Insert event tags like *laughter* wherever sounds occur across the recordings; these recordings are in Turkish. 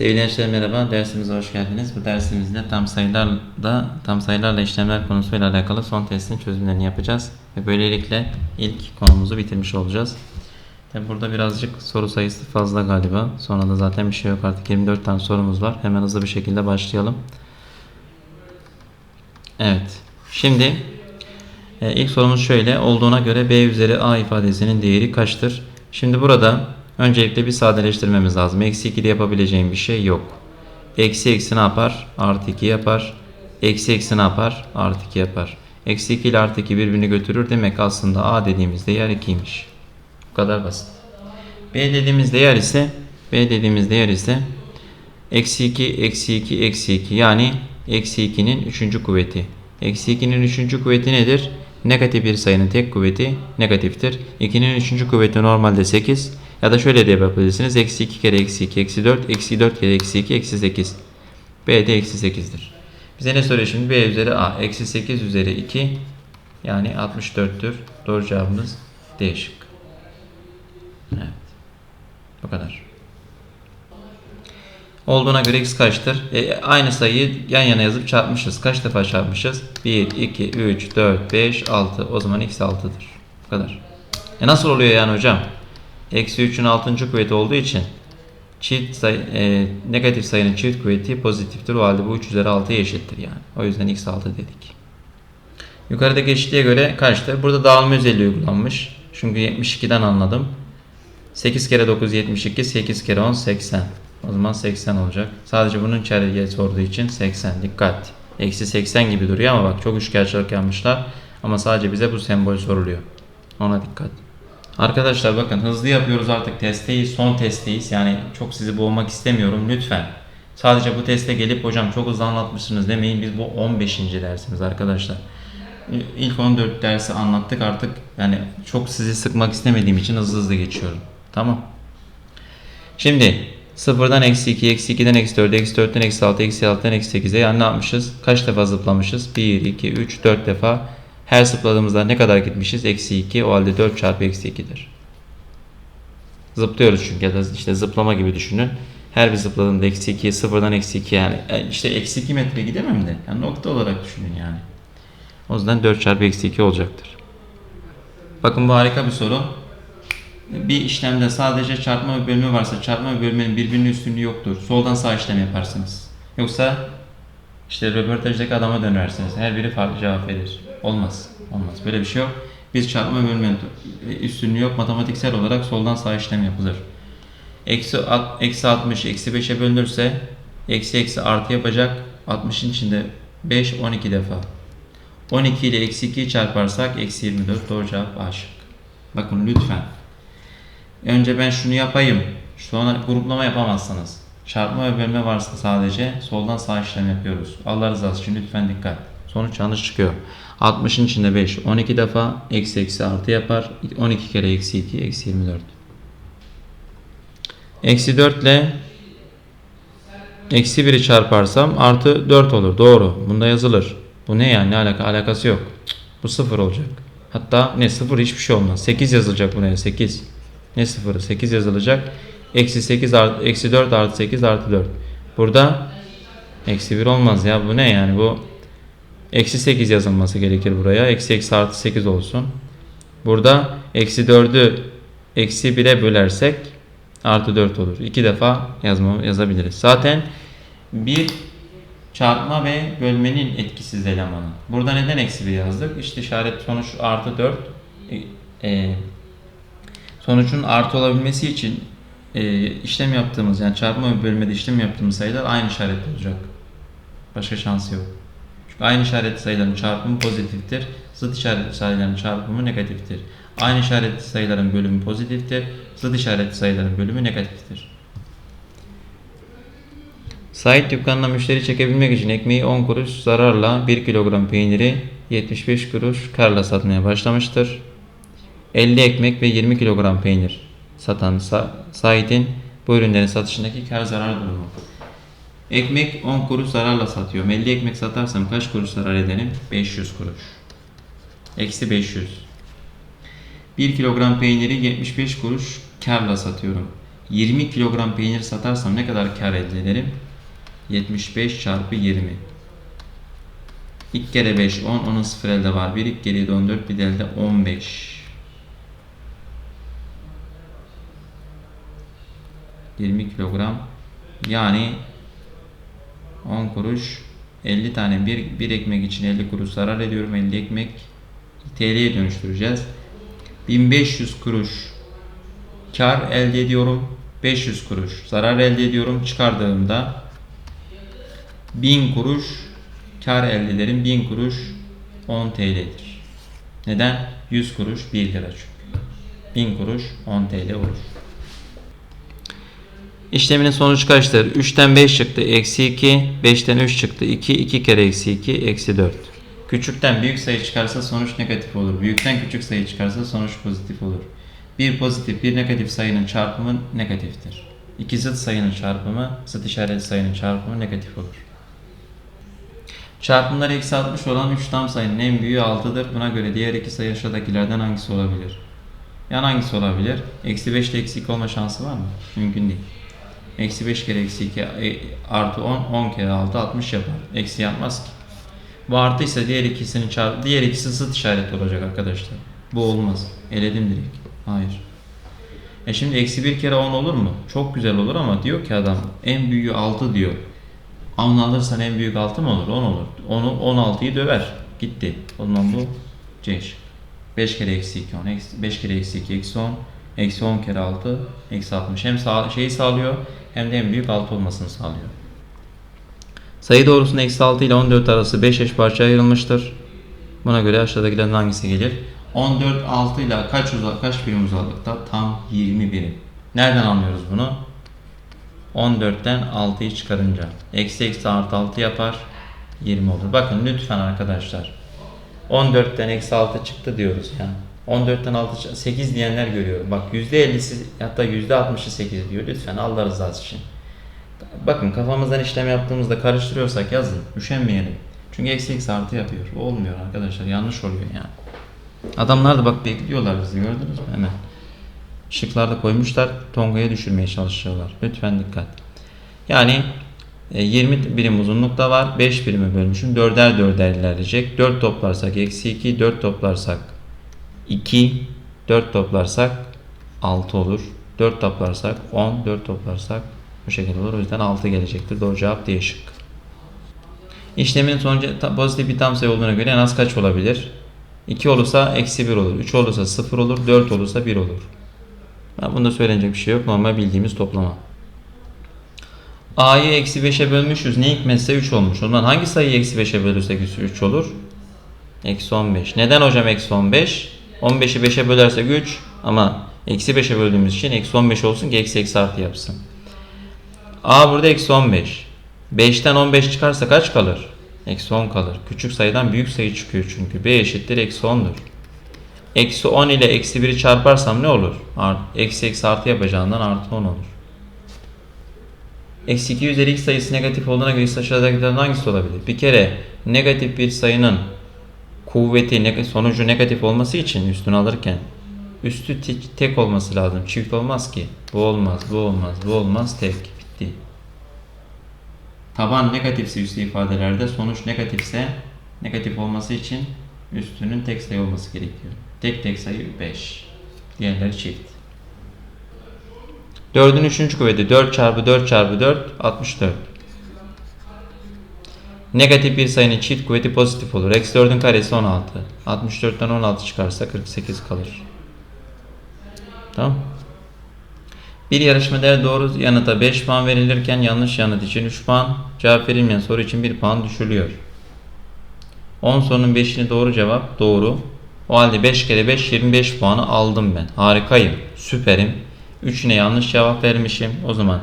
Sevgili gençler merhaba, dersimize hoş geldiniz. Bu dersimizde tam sayılarla, tam sayılarla işlemler konusuyla alakalı son testin çözümlerini yapacağız. Ve böylelikle ilk konumuzu bitirmiş olacağız. Tabi burada birazcık soru sayısı fazla galiba. Sonra da zaten bir şey yok artık 24 tane sorumuz var. Hemen hızlı bir şekilde başlayalım. Evet, şimdi e, ilk sorumuz şöyle. Olduğuna göre b üzeri a ifadesinin değeri kaçtır? Şimdi burada öncelikle bir sadeleştirmemiz lazım. Eksi 2 de yapabileceğim bir şey yok. Eksi eksi ne yapar? Artı 2 yapar. Eksi eksi ne yapar? Artı 2 yapar. Eksi 2 ile artı 2 birbirini götürür. Demek aslında a dediğimiz değer 2'ymiş. Bu kadar basit. b dediğimiz değer ise b dediğimiz değer ise eksi 2 eksi 2 eksi 2 yani eksi 2'nin 3. kuvveti. Eksi 2'nin 3. kuvveti nedir? Negatif bir sayının tek kuvveti negatiftir. 2'nin 3. kuvveti normalde 8. Ya da şöyle de yapabilirsiniz. Eksi 2 kere eksi 2 eksi 4. Eksi 4 kere eksi 2 eksi 8. B de eksi 8'dir. Bize ne soruyor şimdi? B üzeri A. Eksi 8 üzeri 2 yani 64'tür. Doğru cevabımız D şıkkı. Evet. Bu kadar. Olduğuna göre x kaçtır? E, aynı sayıyı yan yana yazıp çarpmışız. Kaç defa çarpmışız? 1, 2, 3, 4, 5, 6. O zaman x 6'dır. Bu kadar. E nasıl oluyor yani hocam? Eksi 3'ün 6. kuvveti olduğu için çift sayı, e, negatif sayının çift kuvveti pozitiftir. O halde bu 3 üzeri 6'ya eşittir yani. O yüzden x 6 dedik. Yukarıdaki eşitliğe göre kaçtır? Burada dağılma özelliği uygulanmış. Çünkü 72'den anladım. 8 kere 9 72, 8 kere 10 80. O zaman 80 olacak. Sadece bunun içeriye sorduğu için 80. Dikkat. Eksi 80 gibi duruyor ama bak çok üçkağıtçılık yapmışlar. Ama sadece bize bu sembol soruluyor. Ona dikkat. Arkadaşlar bakın hızlı yapıyoruz artık testeyiz. Son testeyiz. Yani çok sizi boğmak istemiyorum. Lütfen. Sadece bu teste gelip hocam çok hızlı anlatmışsınız demeyin. Biz bu 15. dersimiz arkadaşlar. İlk 14 dersi anlattık artık. Yani çok sizi sıkmak istemediğim için hızlı hızlı geçiyorum. Tamam. Şimdi Sıfırdan eksi 2, eksi 2'den eksi 4, eksi 4'ten eksi 6, eksi 6'dan eksi 8'e yani ne yapmışız? Kaç defa zıplamışız? 1, 2, 3, 4 defa. Her zıpladığımızda ne kadar gitmişiz? Eksi 2. O halde 4 çarpı eksi 2'dir. Zıplıyoruz çünkü ya da işte zıplama gibi düşünün. Her bir zıpladığında eksi 2, sıfırdan eksi 2 yani. işte eksi 2 metre gidemem de. Yani nokta olarak düşünün yani. O yüzden 4 çarpı eksi 2 olacaktır. Bakın bu harika bir soru bir işlemde sadece çarpma ve bölme varsa çarpma ve bölmenin birbirinin üstünlüğü yoktur. Soldan sağ işlem yaparsınız. Yoksa işte röportajdaki adama dönersiniz. Her biri farklı cevap verir. Olmaz. Olmaz. Böyle bir şey yok. Biz çarpma bölmenin üstünlüğü yok. Matematiksel olarak soldan sağ işlem yapılır. Eksi, eksi 60 eksi 5'e bölünürse eksi eksi artı yapacak. 60'ın içinde 5 12 defa. 12 ile eksi 2'yi çarparsak eksi 24 doğru cevap A şık. Bakın lütfen Önce ben şunu yapayım. Sonra gruplama yapamazsınız. Çarpma ve bölme varsa sadece soldan sağ işlem yapıyoruz. Allah rızası için lütfen dikkat. Sonuç yanlış çıkıyor. 60'ın içinde 5 12 defa eksi eksi artı yapar. 12 kere eksi 2 eksi 24. Eksi 4 ile eksi 1'i çarparsam artı 4 olur. Doğru. Bunda yazılır. Bu ne yani? Ne alaka? Alakası yok. Bu 0 olacak. Hatta ne 0 hiçbir şey olmaz. 8 yazılacak buraya 8. Ne sıfırı? 8 yazılacak. Eksi 8 artı, eksi 4 artı 8 artı 4. Burada eksi 1 olmaz ya. Bu ne yani? Bu eksi 8 yazılması gerekir buraya. Eksi eksi artı 8 olsun. Burada eksi 4'ü eksi 1'e bölersek artı 4 olur. İki defa yazma, yazabiliriz. Zaten bir çarpma ve bölmenin etkisiz elemanı. Burada neden eksi 1 yazdık? İşte işaret sonuç artı 4 e, e, sonucun artı olabilmesi için e, işlem yaptığımız yani çarpma ve bölmede işlem yaptığımız sayılar aynı işaretli olacak. Başka şansı yok. Çünkü aynı işaretli sayıların çarpımı pozitiftir. Zıt işaretli sayıların çarpımı negatiftir. Aynı işaretli sayıların bölümü pozitiftir. Zıt işaretli sayıların bölümü negatiftir. Sait dükkanına müşteri çekebilmek için ekmeği 10 kuruş zararla 1 kilogram peyniri 75 kuruş karla satmaya başlamıştır. 50 ekmek ve 20 kilogram peynir satan Sa Said'in bu ürünlerin satışındaki kar zarar durumu. Ekmek 10 kuruş zararla satıyorum. 50 ekmek satarsam kaç kuruş zarar ederim? 500 kuruş. Eksi 500. 1 kilogram peyniri 75 kuruş karla satıyorum. 20 kilogram peynir satarsam ne kadar kar elde ederim? 75 çarpı 20. İlk kere 5 10 onun sıfır elde var. Bir ilk geriye de 14 bir de elde 15. 20 kilogram. Yani 10 kuruş 50 tane bir, bir ekmek için 50 kuruş zarar ediyorum. 50 ekmek TL'ye dönüştüreceğiz. 1500 kuruş kar elde ediyorum. 500 kuruş zarar elde ediyorum çıkardığımda. 1000 kuruş kar elde ederim. 1000 kuruş 10 TL'dir neden? 100 kuruş 1 lira çünkü. 1000 kuruş 10 TL olur İşleminin sonucu kaçtır? 3'ten 5 çıktı. Eksi 2. 5'ten 3 çıktı. 2. 2 kere eksi 2. Eksi 4. Küçükten büyük sayı çıkarsa sonuç negatif olur. Büyükten küçük sayı çıkarsa sonuç pozitif olur. Bir pozitif bir negatif sayının çarpımı negatiftir. İki zıt sayının çarpımı, zıt işaretli sayının çarpımı negatif olur. Çarpımları eksi 60 olan 3 tam sayının en büyüğü 6'dır. Buna göre diğer iki sayı aşağıdakilerden hangisi olabilir? Yani hangisi olabilir? Eksi 5 ile eksi 2 olma şansı var mı? Mümkün değil. Eksi 5 kere eksi 2 e, artı 10, 10 kere 6, 60 yapar. Eksi yapmaz ki. Bu artıysa diğer ikisini çarp, diğer ikisi zıt işaret olacak arkadaşlar. Bu olmaz. Eledim direkt. Hayır. E şimdi eksi 1 kere 10 olur mu? Çok güzel olur ama diyor ki adam en büyüğü 6 diyor. 10 alırsan en büyük 6 mı olur? 10 olur. Onu 16'yı döver. Gitti. O zaman bu C şıkkı. 5 kere eksi 2 10. Eksi, 5 kere eksi 2 eksi 10. Eksi 10 kere 6 eksi 60. Hem sağ, şeyi sağlıyor hem de en büyük 6 olmasını sağlıyor. Sayı doğrusunun eksi 6 ile 14 arası 5 eş parçaya ayrılmıştır. Buna göre aşağıdakilerden hangisi gelir? 14 6 ile kaç uzak kaç birim uzaklıkta? Tam 20 birim. Nereden anlıyoruz bunu? 14'ten 6'yı çıkarınca. Eksi eksi artı 6 yapar. 20 olur. Bakın lütfen arkadaşlar. 14'ten eksi 6 çıktı diyoruz ya. 14'ten 6 8 diyenler görüyorum. Bak %50'si hatta %60'ı 8 diyor. Lütfen Allah rızası için. Bakın kafamızdan işlem yaptığımızda karıştırıyorsak yazın. Üşenmeyelim. Çünkü eksi eksi artı yapıyor. Olmuyor arkadaşlar. Yanlış oluyor yani. Adamlar da bak bekliyorlar bizi gördünüz mü hemen. Şıklarda koymuşlar. Tonga'ya düşürmeye çalışıyorlar. Lütfen dikkat. Yani e, 20 birim uzunlukta var. 5 birime bölmüşüm. 4'er 4'er ilerleyecek. 4 toplarsak eksi 2. 4 toplarsak 2. 4 toplarsak 6 olur. 4 toplarsak 10. 4 toplarsak bu şekilde olur. O yüzden 6 gelecektir. Doğru cevap D şıkkı. İşlemin sonucu pozitif bir tam sayı olduğuna göre en az kaç olabilir? 2 olursa eksi 1 olur. 3 olursa 0 olur. 4 olursa 1 olur. Ha, bunda söylenecek bir şey yok. Normal bildiğimiz toplama. A'yı eksi 5'e bölmüşüz. Ne hikmetse 3 olmuş. O zaman hangi sayıyı eksi 5'e bölürsek 3 olur? Eksi 15. Neden hocam eksi 15? 15'i 5'e bölersek 3 ama eksi 5'e böldüğümüz için eksi 15 olsun ki eksi eksi artı yapsın. A burada eksi 15. 5'ten 15 çıkarsa kaç kalır? Eksi 10 kalır. Küçük sayıdan büyük sayı çıkıyor çünkü. B eşittir eksi 10'dur. Eksi 10 ile eksi 1'i çarparsam ne olur? Art, eksi eksi artı yapacağından artı 10 olur. Eksi 2 üzeri x sayısı negatif olduğuna göre aşağıdakilerden hangisi olabilir? Bir kere negatif bir sayının kuvveti sonucu negatif olması için üstünü alırken üstü te- tek olması lazım. Çift olmaz ki. Bu olmaz, bu olmaz, bu olmaz. Tek. Bitti. Taban negatifse üstü ifadelerde sonuç negatifse negatif olması için üstünün tek sayı olması gerekiyor. Tek tek sayı 5. Diğerleri çift. 4'ün 3. kuvveti 4 çarpı 4 çarpı 4 64. Negatif bir sayının çift kuvveti pozitif olur. Eksi 4'ün karesi 16. 64'ten 16 çıkarsa 48 kalır. Tamam. Bir yarışmada doğru yanıta 5 puan verilirken yanlış yanıt için 3 puan, cevap verilmeyen soru için 1 puan düşürülüyor. 10 sorunun 5'ini doğru cevap doğru. O halde 5 kere 5 25 puanı aldım ben. Harikayım. Süperim. 3'üne yanlış cevap vermişim. O zaman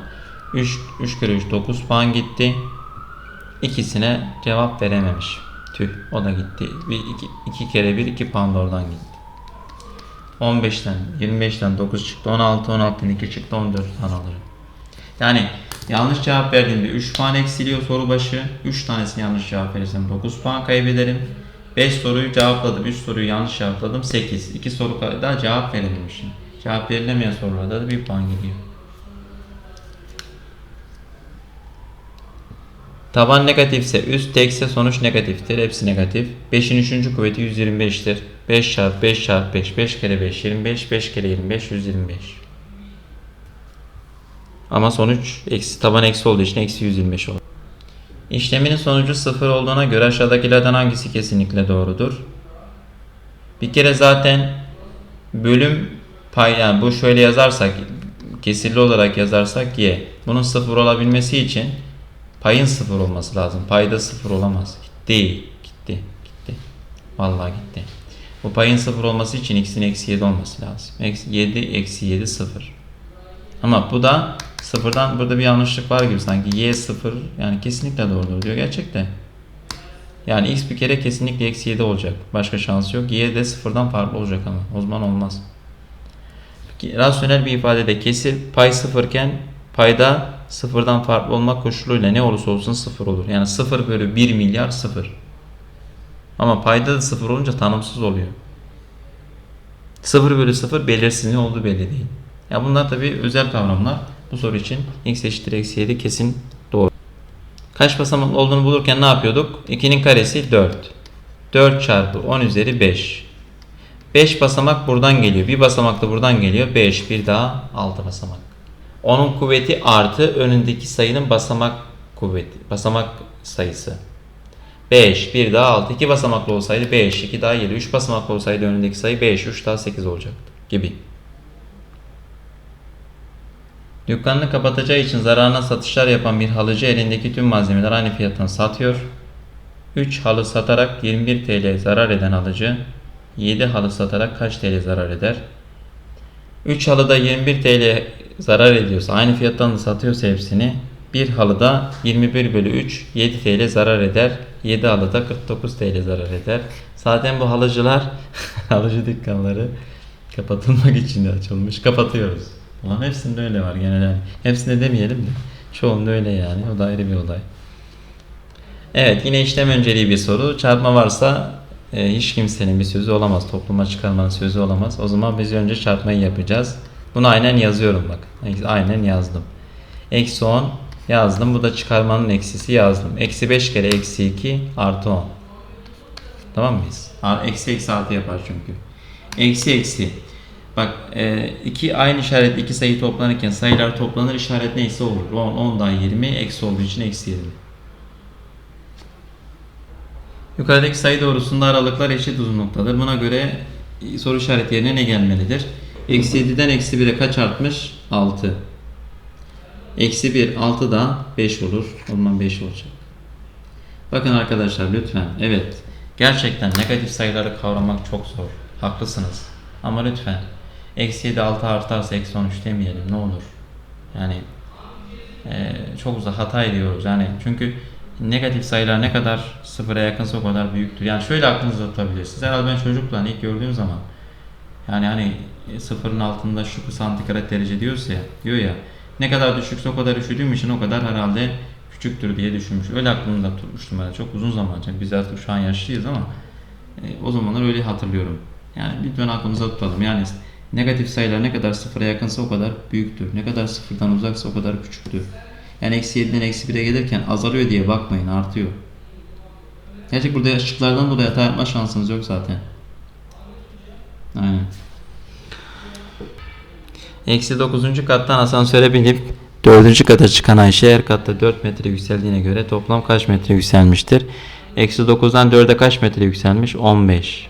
3, 3 kere 3 9 puan gitti. İkisine cevap verememiş. Tüh o da gitti. Bir, iki, iki kere 1 2 puan da oradan gitti. 15'ten 25'ten 9 çıktı. 16 16'dan 2 çıktı. 14 puan alırım. Yani yanlış cevap verdiğimde 3 puan eksiliyor soru başı. 3 tanesini yanlış cevap verirsem 9 puan kaybederim. 5 soruyu cevapladım. 3 soruyu yanlış cevapladım. 8. 2 soru daha cevap verememişim. Cevap verilemeyen sorularda da 1 puan gidiyor. Taban negatifse üst tekse sonuç negatiftir. Hepsi negatif. 5'in 3. kuvveti 125'tir. 5 çarpı 5 çarpı 5. 5 kere 5 25. 5 kere 25 125. Ama sonuç eksi taban eksi olduğu için eksi 125 olur. İşleminin sonucu 0 olduğuna göre aşağıdakilerden hangisi kesinlikle doğrudur? Bir kere zaten bölüm pay yani bu şöyle yazarsak kesirli olarak yazarsak y. Bunun sıfır olabilmesi için payın sıfır olması lazım. Payda sıfır olamaz. Gitti. Gitti. Gitti. Vallahi gitti. Bu payın sıfır olması için x'in eksi 7 olması lazım. Eksi 7 eksi 7 sıfır. Ama bu da sıfırdan burada bir yanlışlık var gibi sanki. Y sıfır yani kesinlikle doğrudur diyor gerçekten. Yani x bir kere kesinlikle eksi 7 olacak. Başka şansı yok. Y de sıfırdan farklı olacak ama. O zaman olmaz. Rasyonel bir ifadede kesir pay sıfırken payda sıfırdan farklı olmak koşuluyla ne olursa olsun sıfır olur. Yani 0 bölü 1 milyar sıfır. Ama payda da sıfır olunca tanımsız oluyor. 0 bölü 0 belirsiz ne olduğu belli değil. Ya bunlar tabi özel kavramlar. Bu soru için x eşittir eksi 7 kesin doğru. Kaç basamaklı olduğunu bulurken ne yapıyorduk? 2'nin karesi 4. 4 çarpı 10 üzeri 5. 5 basamak buradan geliyor. Bir basamak da buradan geliyor. 5 bir daha 6 basamak. Onun kuvveti artı önündeki sayının basamak kuvveti. Basamak sayısı. 5 bir daha 6. 2 basamaklı olsaydı 5 2 daha 7. 3 basamaklı olsaydı önündeki sayı 5 3 daha 8 olacaktı gibi. Dükkanını kapatacağı için zararına satışlar yapan bir halıcı elindeki tüm malzemeler aynı fiyattan satıyor. 3 halı satarak 21 TL zarar eden halıcı 7 halı satarak kaç TL zarar eder? 3 halıda 21 TL zarar ediyorsa aynı fiyattan da satıyorsa hepsini bir halıda 21 bölü 3 7 TL zarar eder. 7 halıda 49 TL zarar eder. Zaten bu halıcılar *laughs* halıcı dükkanları kapatılmak için de açılmış. Kapatıyoruz. Ulan hepsinde öyle var genel. Hepsinde demeyelim de. Çoğunda öyle yani. O da ayrı bir olay. Evet yine işlem önceliği bir soru. Çarpma varsa e, hiç kimsenin bir sözü olamaz. Topluma çıkarmanın sözü olamaz. O zaman biz önce çarpmayı yapacağız. Bunu aynen yazıyorum bak. Aynen yazdım. Eksi 10 yazdım. Bu da çıkarmanın eksisi yazdım. Eksi 5 kere eksi 2 artı 10. Tamam mıyız? Eksi eksi artı yapar çünkü. Eksi eksi. Bak e, iki aynı işaret iki sayı toplanırken sayılar toplanır işaret neyse olur. 10, 10 daha 20 eksi olduğu için eksi 20. Yukarıdaki sayı doğrusunda aralıklar eşit uzunluktadır. Buna göre soru işareti yerine ne gelmelidir? Eksi 7'den eksi 1'e kaç artmış? 6. Eksi 1 6 da 5 olur. O zaman 5 olacak. Bakın arkadaşlar lütfen. Evet. Gerçekten negatif sayıları kavramak çok zor. Haklısınız. Ama lütfen. Eksi 7 6 artarsa eksi 13 demeyelim ne olur. Yani e, çok uzak hata ediyoruz. Yani çünkü negatif sayılar ne kadar sıfıra yakınsa o kadar büyüktür. Yani şöyle aklınızda tutabilirsiniz. Herhalde ben çocukla ilk gördüğüm zaman yani hani sıfırın altında şu santigrat derece diyorsa ya, diyor ya ne kadar düşükse o kadar üşüdüğüm için o kadar herhalde küçüktür diye düşünmüş. Öyle aklımda tutmuştum ben çok uzun zaman. Yani biz artık şu an yaşlıyız ama e, o zamanlar öyle hatırlıyorum. Yani lütfen aklımıza tutalım. Yani negatif sayılar ne kadar sıfıra yakınsa o kadar büyüktür. Ne kadar sıfırdan uzaksa o kadar küçüktür. Yani eksi 7'den eksi 1'e gelirken azalıyor diye bakmayın artıyor. Gerçek burada ışıklardan dolayı hata yapma şansınız yok zaten. Aynen. Eksi 9. kattan asansöre binip 4. kata çıkan Ayşe her katta 4 metre yükseldiğine göre toplam kaç metre yükselmiştir? Eksi 9'dan 4'e kaç metre yükselmiş? 15.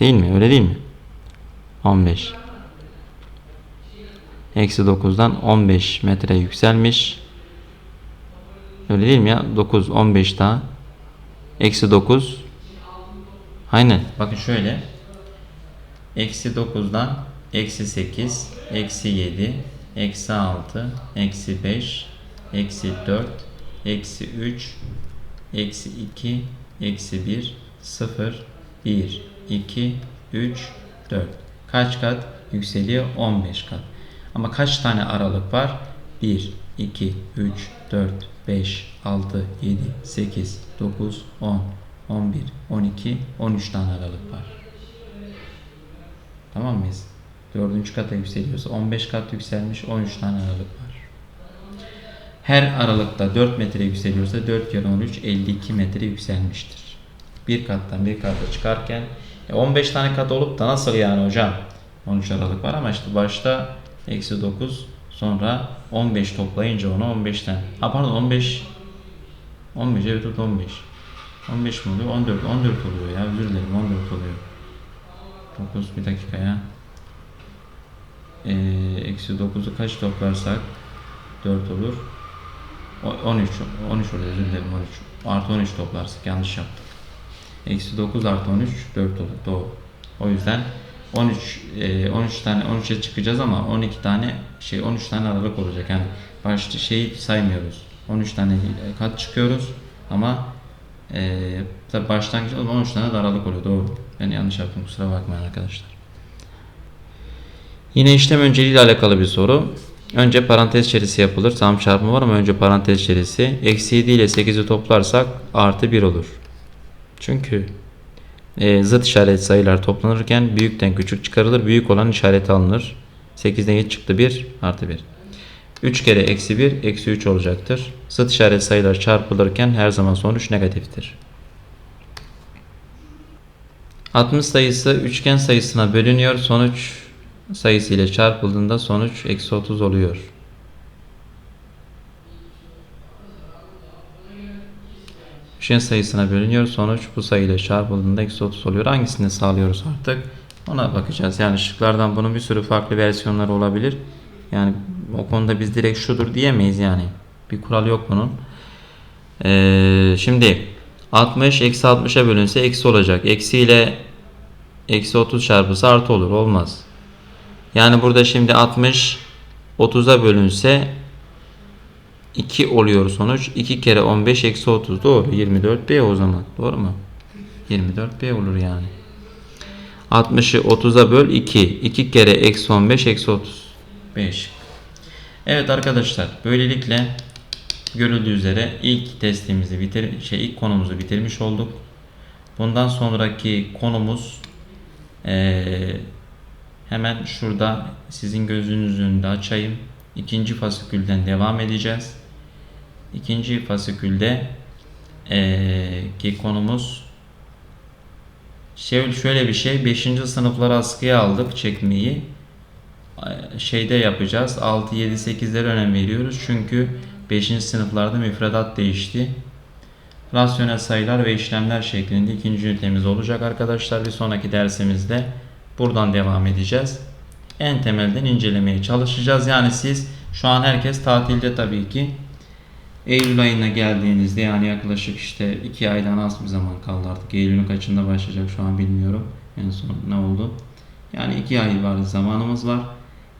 Değil mi? Öyle değil mi? 15. Eksi 9'dan 15 metre yükselmiş. Öyle değil mi ya? 9, 15 daha. Eksi 9. Aynen. Bakın şöyle. Eksi 9'dan eksi 8, eksi 7, eksi 6, eksi 5, eksi 4, eksi 3, eksi 2, eksi 1, 0, 1, 2, 3, 4. Kaç kat yükseliyor? 15 kat. Ama kaç tane aralık var? 1, 2, 3, 4, 5, 6, 7, 8, 9, 10, 11, 12, 13 tane aralık var. Tamam mıyız? Dördüncü kata yükseliyorsa 15 kat yükselmiş 13 tane aralık var. her aralıkta 4 metre yükseliyorsa 4 kere 13 52 metre yükselmiştir. Bir kattan bir kata çıkarken e, 15 tane kat olup da nasıl yani hocam? 13 aralık var ama işte başta eksi 9 sonra 15 toplayınca onu 15'ten. Ha pardon 15 15 evet evet, 15. 15 mi oluyor? 14 14 oluyor ya özür dilerim 14 oluyor. 9 bir dakika ya. Ee, eksi 9'u kaç toplarsak 4 olur. O- 13 13 oluyor özür dilerim 13. Artı 13 toplarsak yanlış yaptık. Eksi 9 artı 13 4 olur doğru. O yüzden 13 e, 13 tane 13'e çıkacağız ama 12 tane şey 13 tane aralık olacak. Yani başta şeyi saymıyoruz. 13 tane kat çıkıyoruz ama e, tabii başlangıç 13 tane de aralık oluyor doğru. Ben yanlış yaptım kusura bakmayın arkadaşlar. Yine işlem önceliği ile alakalı bir soru. Önce parantez içerisi yapılır. Tam çarpımı var ama önce parantez içerisi. Eksi 7 ile 8'i toplarsak artı 1 olur. Çünkü e, zıt işaret sayılar toplanırken büyükten küçük çıkarılır. Büyük olan işareti alınır. 8'den 7 çıktı 1 artı 1. 3 kere eksi 1 eksi 3 olacaktır. Zıt işaret sayılar çarpılırken her zaman sonuç negatiftir. 60 sayısı üçgen sayısına bölünüyor. Sonuç sayısı ile çarpıldığında sonuç eksi 30 oluyor. Üçgen sayısına bölünüyor. Sonuç bu sayı ile çarpıldığında eksi 30 oluyor. Hangisini sağlıyoruz artık? Ona bakacağız. Yani şıklardan bunun bir sürü farklı versiyonları olabilir. Yani o konuda biz direkt şudur diyemeyiz yani. Bir kural yok bunun. Ee, şimdi 60 eksi 60'a bölünse eksi olacak. Eksi ile eksi 30 çarpısı artı olur. Olmaz. Yani burada şimdi 60 30'a bölünse 2 oluyor sonuç. 2 kere 15 eksi 30 doğru. 24B o zaman. Doğru mu? 24B olur yani. 60'ı 30'a böl 2. 2 kere eksi 15 eksi 30. 5. Evet arkadaşlar böylelikle görüldüğü üzere ilk testimizi bitir şey ilk konumuzu bitirmiş olduk. Bundan sonraki konumuz eee, hemen şurada sizin gözünüzün önünde açayım. İkinci fasikülden devam edeceğiz. İkinci fasikülde eee, ki konumuz şey, şöyle bir şey 5. sınıflara askıya aldık çekmeyi şeyde yapacağız. 6, 7, 8'lere önem veriyoruz. Çünkü 5. sınıflarda müfredat değişti. Rasyonel sayılar ve işlemler şeklinde ikinci ünitemiz olacak arkadaşlar. Bir sonraki dersimizde buradan devam edeceğiz. En temelden incelemeye çalışacağız. Yani siz şu an herkes tatilde tabii ki. Eylül ayına geldiğinizde yani yaklaşık işte 2 aydan az bir zaman kaldı artık. Eylül'ün kaçında başlayacak şu an bilmiyorum. En son ne oldu? Yani 2 ay var zamanımız var.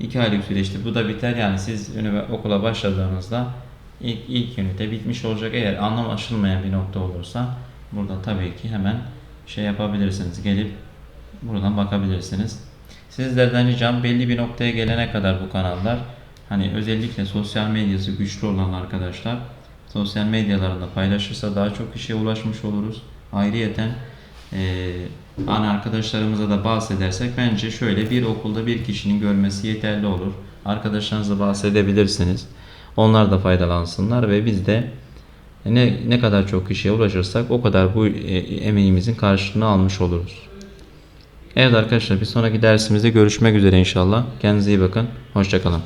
2 aylık süreçte bu da biter. Yani siz okula başladığınızda ilk, ilk ünite bitmiş olacak. Eğer anlaşılmayan bir nokta olursa burada tabii ki hemen şey yapabilirsiniz. Gelip buradan bakabilirsiniz. Sizlerden ricam belli bir noktaya gelene kadar bu kanallar hani özellikle sosyal medyası güçlü olan arkadaşlar sosyal medyalarında paylaşırsa daha çok kişiye ulaşmış oluruz. Ayrıyeten eee hani arkadaşlarımıza da bahsedersek bence şöyle bir okulda bir kişinin görmesi yeterli olur. Arkadaşlarınızla bahsedebilirsiniz. Onlar da faydalansınlar ve biz de ne, ne kadar çok kişiye ulaşırsak o kadar bu e, emeğimizin karşılığını almış oluruz. Evet arkadaşlar bir sonraki dersimizde görüşmek üzere inşallah. Kendinize iyi bakın. Hoşçakalın.